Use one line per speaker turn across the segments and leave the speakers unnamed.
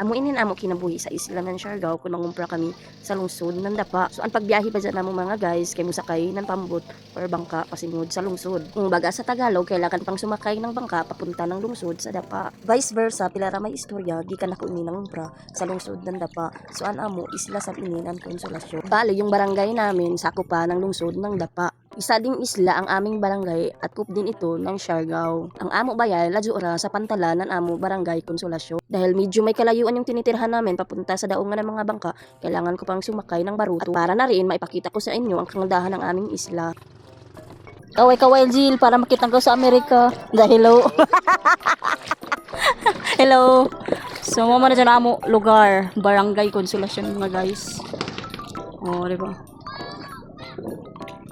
Amo inin amo kinabuhi sa isla ng Siargao kung mangumpra kami sa lungsod ng Dapa. So ang pagbiyahe pa dyan namo mga guys kay musakay ng pambot or bangka pasimod sa lungsod. Kung baga sa Tagalog kailangan pang sumakay ng bangka papunta ng lungsod sa Dapa. Vice versa pila ra may istorya gikan ako ini nangumpra sa lungsod ng Dapa. So an amo isla sa inin ang konsolasyon. Bale yung barangay namin sakop pa ng lungsod ng Dapa. Isa ding isla ang aming barangay at kup din ito ng Siargao. Ang amo bayan, ladyo sa pantalan ng amo barangay Konsolasyon. Dahil medyo may kalayuan yung tinitirhan namin papunta sa daungan ng mga bangka, kailangan ko pang sumakay ng baruto. At para na rin maipakita ko sa inyo ang kagandahan ng aming isla.
Kaway kaway Jill para makita ko sa Amerika. Dahil hello. hello. So mo na dyan amo lugar, Barangay Konsolasyon mga guys. Oh, di ba?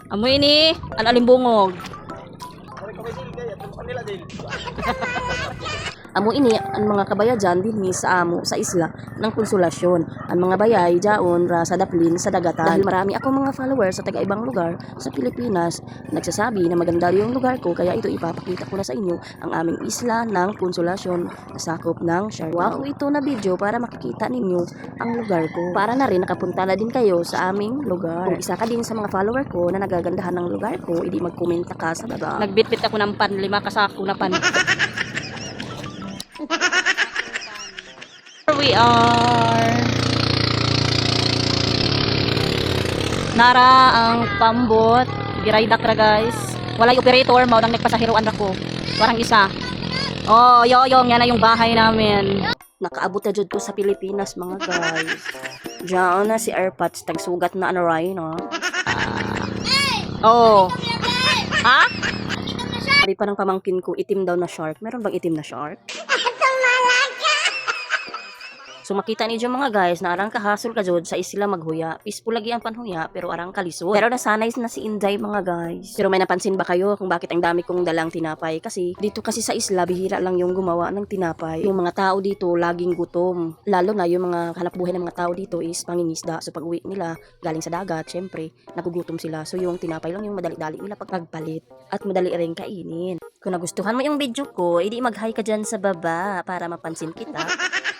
Amo ini, alalimbungog.
Amo ini ang mga kabayajan dinhi sa amo sa isla ng Konsolasyon. Ang mga bayay jaon ra sa daplin sa dagatan. Dahil marami akong mga followers sa taga-ibang lugar sa Pilipinas nagsasabi na maganda yung lugar ko kaya ito ipapakita ko na sa inyo ang aming isla ng Konsolasyon na sakop ng Siargao. Wow, ito na video para makikita ninyo ang lugar ko. Para na rin nakapunta na din kayo sa aming lugar. Kung isa ka din sa mga follower ko na nagagandahan ng lugar ko, edi magkomenta ka sa baba.
Nagbitbit ako ng pan, lima kasako na pan. Here we are. Nara ang pambot. Giraydak ra guys. Walay operator mao nang nagpasahiroan ra ko. Parang isa. Oh, yoyong yan na yung bahay namin.
Nakaabot na jud ko sa Pilipinas mga guys. Diyan na si Airpods tagsugat na ano ray no.
Oh. Ha?
Sabi pa ng pamangkin ko itim daw na shark. Meron bang itim na shark? So makita niyo mga guys na arang kahasol ka jud sa isla maghuya. Peaceful lagi ang panhuya pero arang kalisod. Pero nasanay na si Inday mga guys. Pero may napansin ba kayo kung bakit ang dami kong dalang tinapay? Kasi dito kasi sa isla bihira lang yung gumawa ng tinapay. Yung mga tao dito laging gutom. Lalo na yung mga hanap buhay ng mga tao dito is pangingisda. So pag uwi nila galing sa dagat, syempre nagugutom sila. So yung tinapay lang yung madali-dali nila pagpalit at madali rin kainin. Kung nagustuhan mo yung video ko, edi mag-hi ka dyan sa baba para mapansin kita.